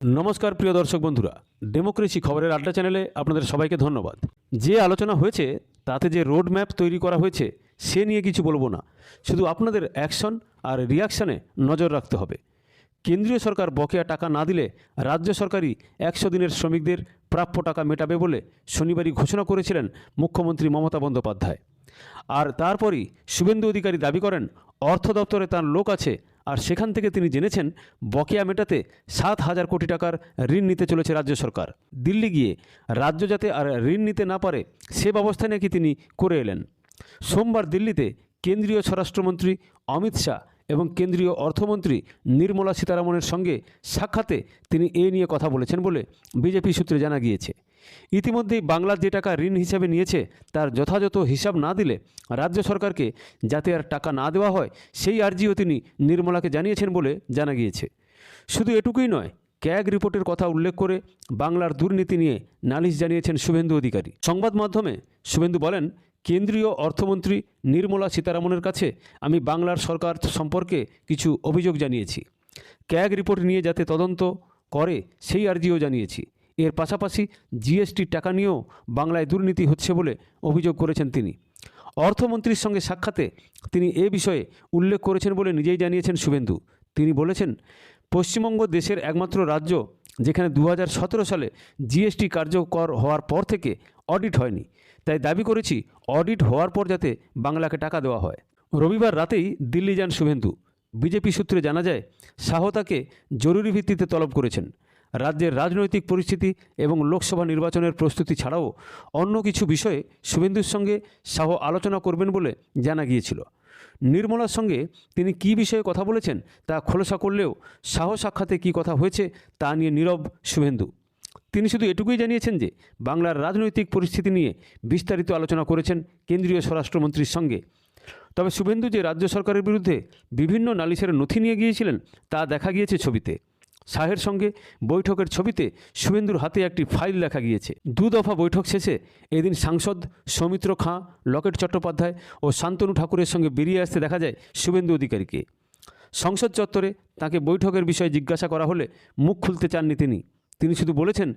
নমস্কার, প্রিয় দর্শক বন্ধুরা। ডেমোক্রেসি খবরের আড্ডা চ্যানেলে আপনাদের সবাইকে ধন্যবাদ। যে আলোচনা হয়েছে, তাতে যে রোড ম্যাপ তৈরি করা হয়েছে, সে নিয়ে কিছু বলব না। শুধু আপনাদের অ্যাকশন আর রিয়াকশানে নজর রাখতে হবে। কেন্দ্রীয় সরকার বকেয়া টাকা না দিলে রাজ্য সরকারই একশো দিনের শ্রমিকদের প্রাপ্য টাকা মেটাবে বলে শনিবারই ঘোষণা করেছিলেন মুখ্যমন্ত্রী মমতা বন্দ্যোপাধ্যায়। আর তারপরই শুভেন্দু অধিকারী দাবি করেন, অর্থ দপ্তরে তার লোক আছে আর সেখান থেকে তিনি জেনেছেন বকেয়া মেটাতে সাত হাজার কোটি টাকার ঋণ নিতে চলেছে রাজ্য সরকার। দিল্লি গিয়ে রাজ্য যাতে আর ঋণ নিতে না পারে সে ব্যবস্থা নাকি তিনি করে এলেন। সোমবার দিল্লিতে কেন্দ্রীয় স্বরাষ্ট্রমন্ত্রী অমিত শাহ এবং কেন্দ্রীয় অর্থমন্ত্রী নির্মলা সীতারামনের সঙ্গে সাক্ষাতে তিনি এ নিয়ে কথা বলেছেন বলে বিজেপি সূত্রে জানা গিয়েছে। ইতিমধ্যেই বাংলার যে টাকা ঋণ হিসাবে নিয়েছে, তার যথাযথ হিসাব না দিলে রাজ্য সরকারকে যাতে আর টাকা না দেওয়া হয়, সেই আর্জিও তিনি নির্মলাকে জানিয়েছেন বলে জানা গিয়েছে। শুধু এটুকুই নয়, ক্যাগ রিপোর্টের কথা উল্লেখ করে বাংলার দুর্নীতি নিয়ে নালিশ জানিয়েছেন শুভেন্দু অধিকারী। সংবাদ মাধ্যমে শুভেন্দু বলেন, কেন্দ্রীয় অর্থমন্ত্রী নির্মলা সীতারামনের কাছে আমি বাংলার সরকার সম্পর্কে কিছু অভিযোগ জানিয়েছি। ক্যাগ রিপোর্ট নিয়ে যাতে তদন্ত করে, সেই আর্জিও জানিয়েছি। এর পাশাপাশি জিএসটির টাকা নিয়েও বাংলায় দুর্নীতি হচ্ছে বলে অভিযোগ করেছেন তিনি। অর্থমন্ত্রীর সঙ্গে সাক্ষাতে তিনি এ বিষয়ে উল্লেখ করেছেন বলে নিজেই জানিয়েছেন শুভেন্দু। তিনি বলেছেন, পশ্চিমবঙ্গ দেশের একমাত্র রাজ্য যেখানে দু হাজার সতেরো সালে জিএসটি কার্যকর হওয়ার পর থেকে অডিট হয়নি। তাই দাবি করেছি অডিট হওয়ার পর যাতে বাংলাকে টাকা দেওয়া হয়। রবিবার রাতেই দিল্লি যান শুভেন্দু। বিজেপি সূত্রে জানা যায় শাহ তাকে জরুরি ভিত্তিতে তলব করেছেন। রাজ্যের রাজনৈতিক পরিস্থিতি এবং লোকসভা নির্বাচনের প্রস্তুতি ছাড়াও অন্য কিছু বিষয়ে শুভেন্দুর সঙ্গে শাহ আলোচনা করবেন বলে জানা গিয়েছিল। নির্মলার সঙ্গে তিনি কী বিষয়ে কথা বলেছেন তা খোলসা করলেও শাহ সাক্ষাতে কী কথা হয়েছে তা নিয়ে নীরব শুভেন্দু। তিনি শুধু এটুকুই জানিয়েছেন যে বাংলার রাজনৈতিক পরিস্থিতি নিয়ে বিস্তারিত আলোচনা করেছেন কেন্দ্রীয় স্বরাষ্ট্রমন্ত্রীর সঙ্গে। তবে শুভেন্দু যে রাজ্য সরকারের বিরুদ্ধে বিভিন্ন নালিশের নথি নিয়ে গিয়েছিলেন তা দেখা গিয়েছে ছবিতে। শাহের সঙ্গে বৈঠকের ছবিতে শুভেন্দুর হাতে একটি ফাইল দেখা গিয়েছে। দু দফা বৈঠক শেষে এদিন সাংসদ সৌমিত্র খাঁ, লকেট চট্টোপাধ্যায় ও শান্তনু ঠাকুরের সঙ্গে বেরিয়ে আসতে দেখা যায় শুভেন্দু অধিকারীকে। সংসদ চত্বরে তাকে বৈঠকের বিষয়ে জিজ্ঞাসা করা হলে মুখ খুলতে চাননি তিনি। তিনি শুধু বলেছেন,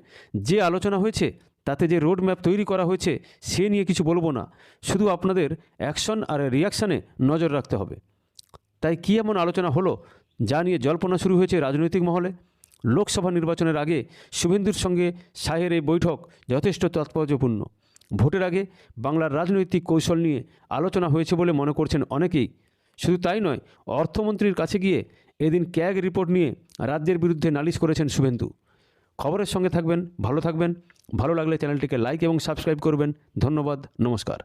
যে আলোচনা হয়েছে, তাতে যে রোড ম্যাপ তৈরি করা হয়েছে, সে নিয়ে কিছু বলব না। শুধু আপনাদের অ্যাকশন আর রিয়াকশানে নজর রাখতে হবে। তাই কী এমন আলোচনা হলো যা নিয়ে জল্পনা শুরু হয়েছে রাজনৈতিক মহলে। লোকসভা নির্বাচনের আগে শুভেন্দুর সঙ্গে শাহের এই বৈঠক যথেষ্ট তাৎপর্যপূর্ণ। ভোটের আগে বাংলার রাজনৈতিক কৌশল নিয়ে আলোচনা হয়েছে বলে মনে করছেন অনেকেই। শুধু তাই নয়, অর্থমন্ত্রীর কাছে গিয়ে এদিন ক্যাগ রিপোর্ট নিয়ে রাজ্যের বিরুদ্ধে নালিশ করেছেন শুভেন্দু। খবরের সঙ্গে থাকবেন, ভালো থাকবেন। ভালো লাগলে চ্যানেলটিকে লাইক এবং সাবস্ক্রাইব করবেন। ধন্যবাদ, নমস্কার।